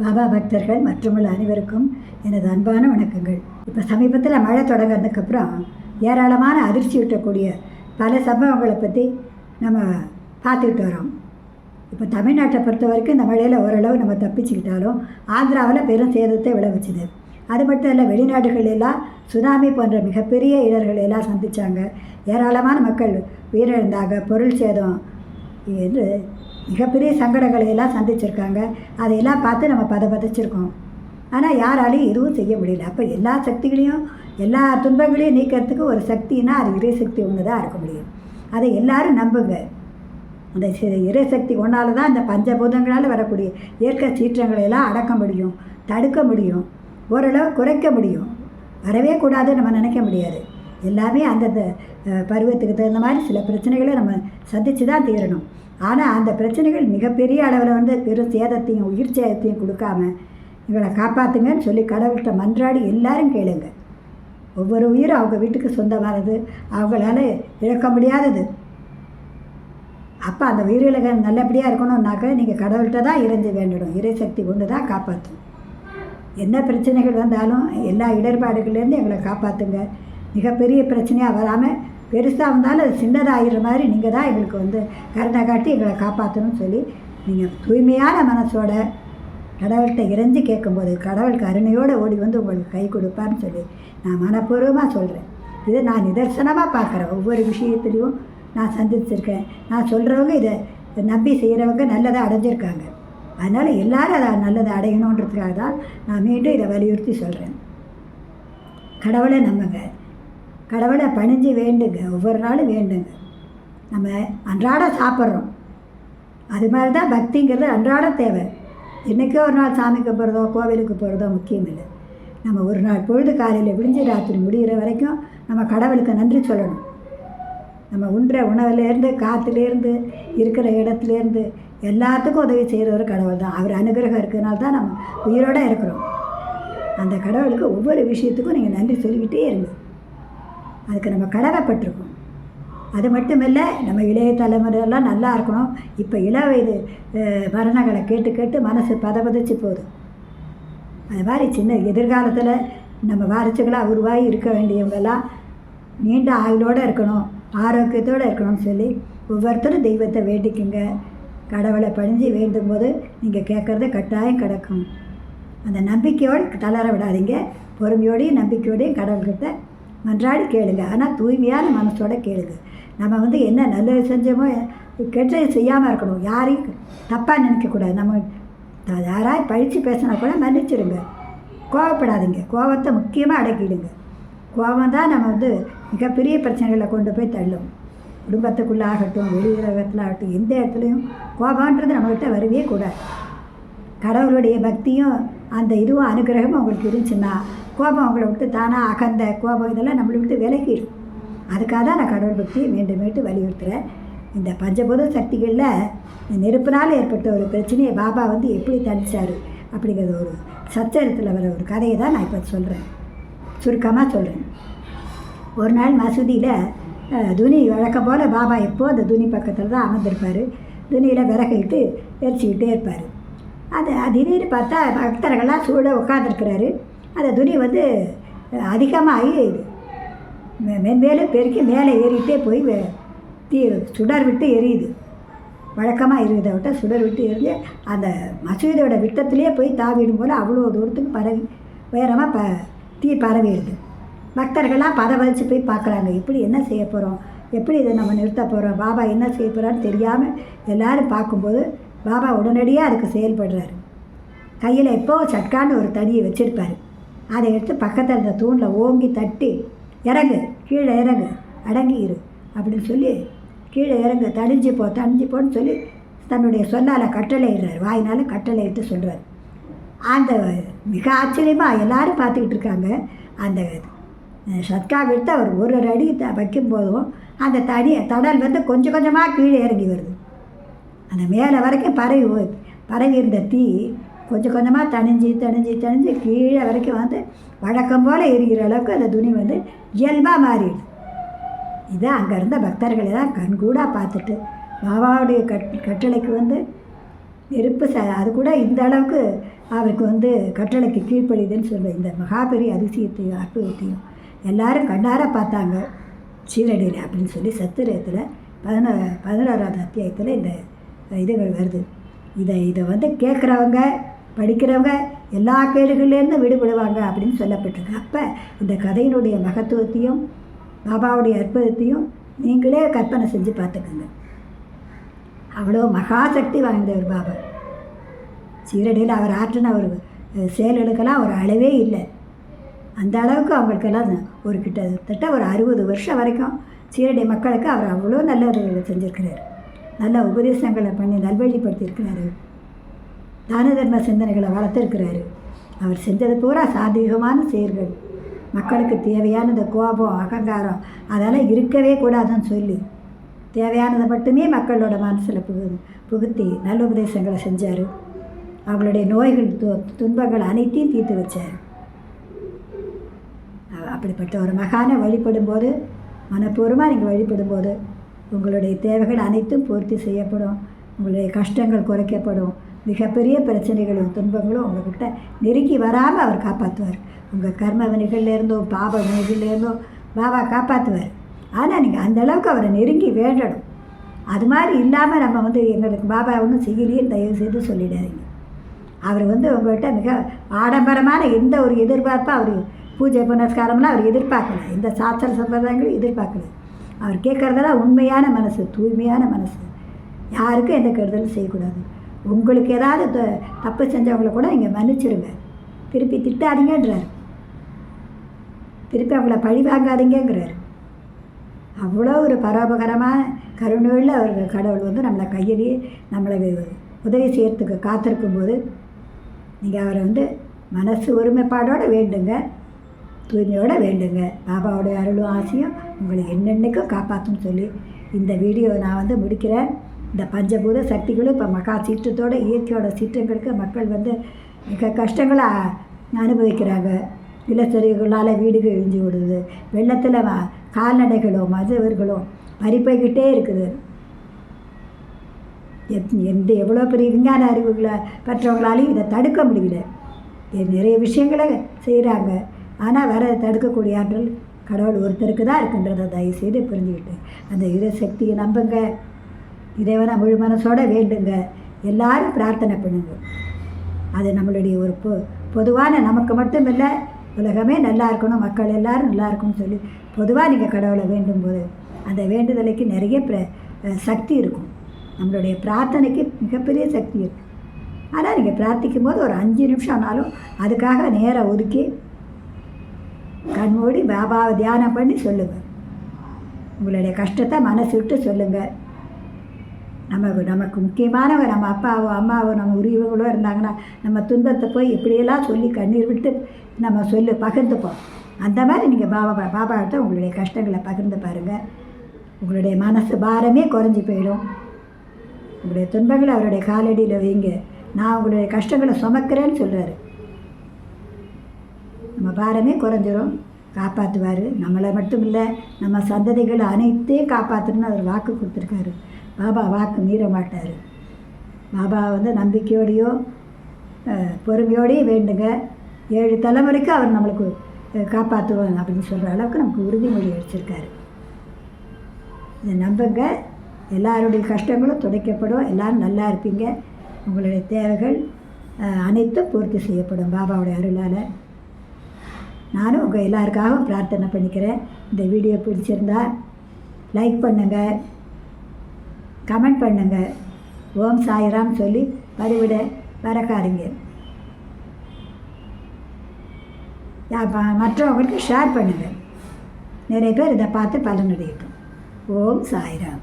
பாபா பக்தர்கள் மற்றுமுள்ள அனைவருக்கும் எனது அன்பான வணக்கங்கள். இப்போ சமீபத்தில் மழை தொடங்கினதுக்கப்புறம் ஏராளமான அதிர்ச்சி விட்டக்கூடிய பல சம்பவங்களை பற்றி நம்ம பார்த்துக்கிட்டு வரோம். இப்போ தமிழ்நாட்டை பொறுத்த வரைக்கும் இந்த மழையில் ஓரளவு நம்ம தப்பிச்சுக்கிட்டாலும் ஆந்திராவில் பெரும் சேதத்தை விளைவிச்சுது. அது மட்டும் இல்லை வெளிநாடுகள் எல்லாம் சுனாமி போன்ற மிகப்பெரிய இடர்கள் எல்லாம் சந்தித்தாங்க ஏராளமான மக்கள் உயிரிழந்தாங்க பொருள் சேதம் என்று மிகப்பெரிய சங்கடங்களை எல்லாம் சந்திச்சிருக்காங்க. அதையெல்லாம் பார்த்து நம்ம பத பதைச்சிருக்கோம் ஆனால் யாராலையும் எதுவும் செய்ய முடியல. அப்போ எல்லா சக்திகளையும் எல்லா துன்பங்களையும் நீக்கிறதுக்கு ஒரு சக்தினா அது இறை சக்தி ஒன்று தான் இருக்க முடியும். அதை எல்லாரும் நம்புங்க. அந்த இறை இறைசக்தி ஒன்றால் தான் இந்த பஞ்சபூதங்களால் வரக்கூடிய இயற்கை சீற்றங்களை எல்லாம் அடக்க முடியும் தடுக்க முடியும் ஓரளவு குறைக்க முடியும். வரவே கூடாதுன்னு நம்ம நினைக்க முடியாது. எல்லாமே அந்தந்த பருவத்துக்கு தகுந்த மாதிரி சில பிரச்சனைகளை நம்ம சந்தித்து தான் தீரணும். ஆனால் அந்த பிரச்சனைகள் மிகப்பெரிய அளவில் வந்து பெரும் சேதத்தையும் உயிர் சேதத்தையும் கொடுக்காம எங்களை காப்பாற்றுங்கன்னு சொல்லி கடவுள்கிட்ட மன்றாடி எல்லாரும் கேளுங்க. ஒவ்வொரு உயிரும் அவங்க வீட்டுக்கு சொந்தமானது அவங்களால இழக்க முடியாதது. அப்போ அந்த உயிரிழகம் நல்லபடியாக இருக்கணும்னாக்க நீங்கள் கடவுள்கிட்ட தான் இறைஞ்சு வேண்டிடும் இறைசக்தி கொண்டு தான் காப்பாற்றும் என்ன பிரச்சனைகள் வந்தாலும் எல்லா இடர்பாடுகள்லேருந்து எங்களை காப்பாற்றுங்க மிகப்பெரிய பிரச்சனையாக வராமல் பெருசாக வந்தாலும் அது சின்னதாகிற மாதிரி நீங்கள் தான் எங்களுக்கு வந்து கருணை காட்டி எங்களை காப்பாற்றணும்னு சொல்லி நீங்கள் தூய்மையான மனசோட கடவுள்கிட்ட இறைஞ்சி கேட்கும்போது கடவுள் கருணையோடு ஓடி வந்து உங்களுக்கு கை கொடுப்பார்னு சொல்லி நான் மனப்பூர்வமாக சொல்கிறேன் இதை நான் நிதர்சனமாக பார்க்குறேன். ஒவ்வொரு விஷயத்துலையும் நான் சந்திச்சிருக்கேன். நான் சொல்கிறவங்க இதை நம்பி செய்கிறவங்க நல்லதாக அடைஞ்சிருக்காங்க. அதனால் எல்லாரும் அதை நல்லதை அடையணுன்றதுக்காக தான் நான் மீண்டும் இதை வலியுறுத்தி சொல்கிறேன் கடவுளை நம்புங்க. கடவுளை பணிஞ்சு வேண்டுங்க ஒவ்வொரு நாளும் வேண்டுங்க. நம்ம அன்றாடம் சாப்பிட்றோம். அது மாதிரி தான் பக்திங்கிறது அன்றாடம் தேவை. என்றைக்கோ ஒரு நாள் சாமிக்கு போகிறதோ கோவிலுக்கு போகிறதோ முக்கியம் இல்லை. நம்ம ஒரு நாள் பொழுது காலையில் விடிஞ்சு ராத்திரி முடிகிற வரைக்கும் நம்ம கடவுளுக்கு நன்றி சொல்லணும். நம்ம உண்ற உணவுலேருந்து காற்றுலேருந்து இருக்கிற இடத்துலேருந்து எல்லாத்துக்கும் உதவி செய்கிறவர் கடவுள் தான். அவர் அனுகிரகம் இருக்கிறனால தான் நம்ம உயிரோடு இருக்கிறோம். அந்த கடவுளுக்கு ஒவ்வொரு விஷயத்துக்கும் நீங்கள் நன்றி சொல்லிக்கிட்டே இருங்க. அதுக்கு நம்ம கடமைப்பட்டிருக்கோம். அது மட்டும் இல்லை நம்ம இளைய தலைமுறையெல்லாம் நல்லா இருக்கணும். இப்போ இள வயது மரணங்களை கேட்டு கேட்டு மனசு பதபதிச்சு போகுது. அது மாதிரி சின்ன எதிர்காலத்தில் நம்ம வாரிசுகளாக உருவாகி இருக்க வேண்டியவங்கெல்லாம் நீண்ட ஆயுளோடு இருக்கணும் ஆரோக்கியத்தோடு இருக்கணும்னு சொல்லி ஒவ்வொருத்தரும் தெய்வத்தை வேண்டிக்குங்க. கடவுளை பணிஞ்சு வேண்டும் போது நீங்கள் கேட்குறது கட்டாயம் கிடக்கும். அந்த நம்பிக்கையோடு தளர விடாதீங்க. பொறுமையோடையும் நம்பிக்கையோடையும் கடவுள்கிட்ட மன்றாடி கேளுங்க. ஆனால் தூய்மையான மனசோட கேளுங்க. நம்ம வந்து என்ன நல்லது செஞ்சோமோ கெட்டது செய்யாமல் இருக்கணும். யாரையும் தப்பாக நினைக்கக்கூடாது. நம்ம த- யாராவது பழித்து பேசினா கூட மன்னிச்சிடுங்க கோவப்படாதீங்க. கோவத்தை முக்கியமாக அடக்கிடுங்க. கோபம் தான் நம்ம வந்து மிகப்பெரிய பிரச்சனைகளை கொண்டு போய் தள்ளும். குடும்பத்துக்குள்ளே ஆகட்டும் வெளியுலகத்தில் ஆகட்டும் எந்த இடத்துலையும் கோபம்ன்றது நம்மகிட்ட வரவே கூடாது. கடவுளுடைய பக்தியும் அந்த இதுவும் அனுகிரகமும் அவங்களுக்கு இருந்துச்சுன்னா கோபம் அவங்கள விட்டு தானாக அகந்த கோபம் இதெல்லாம் நம்மளை விட்டு விலகிடும். அதுக்காக தான் நான் கடவுள் பக்தியை மீண்டும் மீண்டும் வலியுறுத்துகிறேன் இந்த பஞ்சபூத சக்திகளில் நெருப்பினால் ஏற்பட்ட ஒரு பிரச்சனையை பாபா வந்து எப்படி தணிச்சார் அப்படிங்கிறது ஒரு சச்சரத்தில் வர ஒரு கதையை தான் நான் இப்போ சொல்கிறேன் சுருக்கமாக சொல்கிறேன் ஒரு நாள் மசூதியில் துணி வழக்கம் போல் பாபா எப்போது அந்த துணி பக்கத்தில் தான் அமர்ந்திருப்பார். துணியில் விறகிட்டு எரிச்சிக்கிட்டே இருப்பார். அது திடீர்னு பார்த்தா பக்தர்கள்லாம் சூட உட்காந்துருக்கிறாரு அந்த துணி வந்து அதிகமாகி மெ- மென்மேலும் பெருக்கி மேலே ஏறிக்கிட்டே போய் தீ சுடர் விட்டு எரியுது. வழக்கமாக இருக்கிறத விட்ட சுடர் விட்டு எரிஞ்சு அந்த மசூதியோட விட்டத்துலேயே போய் தாவிடும் போல் அவ்வளோ தூரத்துக்கு பரவி உயரமாக ப தீ பரவிடுது. பக்தர்கள்லாம் பதவதிச்சு போய் பார்க்குறாங்க. இப்படி என்ன செய்ய போகிறோம் எப்படி இதை நம்ம நிறுத்த போகிறோம் பாபா என்ன செய்ய போகிறான்னு தெரியாமல் எல்லோரும் பார்க்கும்போது பாபா உடனடியாக அதுக்கு செயல்படுறாரு. கையில் எப்போ சட்கான்னு ஒரு தடியை வச்சுருப்பாரு. அதை எடுத்து பக்கத்தில் இருந்த தூணில் ஓங்கி தட்டி இறங்கு கீழே இறங்கு அடங்கிரு அப்படின்னு சொல்லி கீழே இறங்கு தடிஞ்சு போ தடிஞ்சு போன்னு சொல்லி தன்னுடைய சொல்லால் கட்டளை இடுறாரு வாயினால கட்டளை இட்டு சொல்கிறார் அந்த மிக ஆச்சரியமாக எல்லாரும் பார்த்துக்கிட்டு இருக்காங்க. அந்த சத்கா விட்டு அவர் ஒரு ஒரு அடி த- வைக்கும் போதும் அந்த தடி தடல் வந்து கொஞ்சம் கொஞ்சமாக கீழே இறங்கி வருது. அந்த மேலே வரைக்கும் பரவி பரவி இருந்த தீ கொஞ்சம் கொஞ்சமாக தணிஞ்சு தணிஞ்சு தணிஞ்சு கீழே வரைக்கும் வந்து வழக்கம் போல் எரிகிற அளவுக்கு அந்த துணி வந்து இயல்பாக மாறிடுது. இதை அங்கே இருந்த பக்தர்களை தான் கண்கூடாக பார்த்துட்டு பாபாவுடைய கட் கட்டளைக்கு வந்து நெருப்பு ச அது கூட இந்த அளவுக்கு அவருக்கு வந்து கட்டளைக்கு கீழ்ப்படிதுன்னு சொல்ல இந்த மகாபெரி அதிசயத்தையும் அற்புதத்தையும் எல்லாரும் கண்ணார பார்த்தாங்க. சீரடியில் அப்படின்னு சொல்லி சத்திரத்தில் பதினோ பதினோராவது அத்தியாயத்தில் இந்த இதுகள் வருது. இதை இதை வந்து கேட்குறவங்க படிக்கிறவங்க எல்லா கேடுகள்லேருந்து விடுபடுவாங்க அப்படின்னு சொல்லப்பட்டிருக்கு. அப்போ இந்த கதையினுடைய மகத்துவத்தையும் பாபாவுடைய அற்புதத்தையும் நீங்களே கற்பனை செஞ்சு பார்த்துக்கோங்க. அவ்வளோ மகாசக்தி வாய்ந்தவர் பாபா. சீரடியில் அவர் ஆற்றின ஒரு செயல்களுக்கெல்லாம் ஒரு அளவே இல்லை. அந்த அளவுக்கு அவங்களுக்கெல்லாம் ஒரு கிட்டத்தட்ட ஒரு அறுபது வருஷம் வரைக்கும் சீரடி மக்களுக்கு அவர் அவ்வளோ நல்லது செஞ்சுருக்கிறார். நல்ல உபதேசங்களை பண்ணி நல்வழிப்படுத்தியிருக்கிறாரு. தான தர்ம சிந்தனைகளை வளர்த்துருக்கிறாரு. அவர் செஞ்சது பூரா சாதீகமான செயல்கள். மக்களுக்கு தேவையான இந்த கோபம் அகங்காரம் அதெல்லாம் இருக்கவே கூடாதுன்னு சொல்லி தேவையானதை மட்டுமே மக்களோட மனசில் புகு புகுத்தி நல்ல உபதேசங்களை செஞ்சார். அவங்களுடைய நோய்கள் து துன்பங்கள் அனைத்தையும் தீர்த்து வச்சார். அப்படிப்பட்ட ஒரு மகானை வழிபடும்போது மனப்பூர்வமாக நீங்கள் வழிபடும்போது உங்களுடைய தேவைகள் அனைத்தும் பூர்த்தி செய்யப்படும். உங்களுடைய கஷ்டங்கள் குறைக்கப்படும். மிகப்பெரிய பிரச்சனைகளும் துன்பங்களும் உங்கள்கிட்ட நெருங்கி வராமல் அவர் காப்பாற்றுவார் உங்கள் கர்ம வினைகள்லேருந்தோ பாப வினைகள்லேருந்தோ பாபா காப்பாற்றுவார் ஆனால் நீங்கள் அந்த அளவுக்கு அவரை நெருங்கி வேண்டணும். அது மாதிரி இல்லாமல் நம்ம வந்து எங்களுக்கு பாபா ஒன்றும் செய்யலையேன்னு தயவு செய்து சொல்லிடாதீங்க. அவர் வந்து உங்கள்கிட்ட மிக ஆடம்பரமான எந்த ஒரு எதிர்பார்ப்பும் அவர் பூஜை புனஸ்காரம்லாம் அவர் எதிர்பார்க்கல. எந்த சாஸ்திர சம்பிரதாயங்களும் எதிர்பார்க்கல. அவர் கேட்குறதெல்லாம் உண்மையான மனசு தூய்மையான மனசு. யாருக்கும் எந்த கெடுதலும் செய்யக்கூடாது. உங்களுக்கு ஏதாவது த- தப்பு செஞ்சவங்களை கூட நீங்கள் மன்னிச்சிடுங்க திருப்பி திட்டாதீங்கன்றார். திருப்பி அவங்கள பழி வாங்காதீங்கங்கிறார். அவ்வளோ ஒரு பரோபகரமான கருணையில் அவர் கடவுள் வந்து நம்மளை கையிலேயே நம்மளை உதவி செய்யறதுக்கு காத்திருக்கும் போது நீங்கள் அவரை வந்து மனசு ஒருமைப்பாடோடு வேண்டுங்க. தூய்மையோடு வேண்டுங்க. பாபாவுடைய அருளும் ஆசையும் உங்களை என்னென்னைக்கும் காப்பாற்றுன்னு சொல்லி இந்த வீடியோவை நான் வந்து முடிக்கிறேன். இந்த பஞ்சபூத சக்திகளும் இப்போ மகா சீற்றத்தோட இயற்கையோட சீற்றங்களுக்கு மக்கள் வந்து மிக கஷ்டங்களை அனுபவிக்கிறாங்க. நிலச்சரிவுகளால் வீடுகள் இழிஞ்சு விடுது. வெள்ளத்தில் கால்நடைகளும் மதுவர்களும் பறிப்போய்கிட்டே இருக்குது. எத் எந்த எவ்வளோ பெரிய விஞ்ஞான அறிவுகளை பெற்றவங்களாலையும் இதை தடுக்க முடியல. நிறைய விஷயங்களை செய்கிறாங்க ஆனால் வர தடுக்கக்கூடிய ஆற்றல் கடவுள் ஒருத்தருக்கு தான் இருக்குன்றதை தயவு செய்து புரிஞ்சுக்கிட்டு அந்த இறை சக்தியை நம்புங்க. இறைவனை முழு மனசோட வேண்டுங்க. எல்லாரும் பிரார்த்தனை பண்ணுங்க. அது நம்மளுடைய ஒரு பொ பொதுவான நமக்கு மட்டும் இல்லை உலகமே நல்லா இருக்கணும் மக்கள் எல்லாரும் நல்லா இருக்கணும்னு சொல்லி பொதுவாக நீங்கள் கடவுளை வேண்டும் போது அந்த வேண்டுதலைக்கு நிறைய பிர சக்தி இருக்கும். நம்மளுடைய பிரார்த்தனைக்கு மிகப்பெரிய சக்தி இருக்குது ஆனால் நீங்கள் பிரார்த்திக்கும் போது ஒரு அஞ்சு நிமிஷம் ஆனாலும் அதுக்காக நேராக ஒதுக்கி கண்மூடி பாபாவை தியானம் பண்ணி சொல்லுங்கள் உங்களுடைய கஷ்டத்தை மனசு விட்டு சொல்லுங்கள் நமக்கு நமக்கு முக்கியமானவங்க நம்ம அப்பாவோ அம்மாவோ நம்ம உரியவங்களோ இருந்தாங்கன்னா நம்ம துன்பத்தை போய் எப்படியெல்லாம் சொல்லி கண்ணீர் விட்டு நம்ம சொல்லி பகிர்ந்துப்போம். அந்த மாதிரி நீங்கள் பாபா பாபாட்ட உங்களுடைய கஷ்டங்களை பகிர்ந்து பாருங்கள் உங்களுடைய மனசு பாரமே குறைஞ்சி போயிடும். உங்களுடைய துன்பங்களை அவருடைய காலடியில் வைங்க. நான் உங்களுடைய கஷ்டங்களை சுமக்கிறேன்னு சொல்கிறாரு நம்ம பாரமே குறைஞ்சிரும். காப்பாற்றுவார் நம்மளை மட்டும் இல்லை நம்ம சந்ததிகள் அனைத்தையும் காப்பாற்றணும்னு அவர் வாக்கு கொடுத்துருக்காரு. பாபா வாக்கு மீற மாட்டார். பாபா வந்து நம்பிக்கையோடையோ பொறுமையோடையும் வேண்டுங்க. ஏழு தலைமுறைக்கு அவர் நம்மளுக்கு காப்பாற்றுவோம் காப்பாற்றுவாங்க அப்படின்னு சொல்கிற அளவுக்கு நமக்கு உறுதிமொழி அடிச்சிருக்காரு இதை நம்புங்க. எல்லாருடைய கஷ்டங்களும் துடைக்கப்படும். எல்லோரும் நல்லா இருப்பீங்க. உங்களுடைய தேவைகள் அனைத்தும் பூர்த்தி செய்யப்படும். பாபாவுடைய அருளால். நானும் உங்கள் எல்லாருக்காகவும் பிரார்த்தனை பண்ணிக்கிறேன். இந்த வீடியோ பிடிச்சிருந்தா லைக் பண்ணுங்கள் கமெண்ட் பண்ணுங்கள் ஓம் சாய்ராம் சொல்லி பதிவிட மறக்காதீங்க. மற்றவங்களுக்கு ஷேர் பண்ணுங்கள் நிறைய பேர் இதை பார்த்து பலனடையட்டும். ஓம் சாய்ராம்.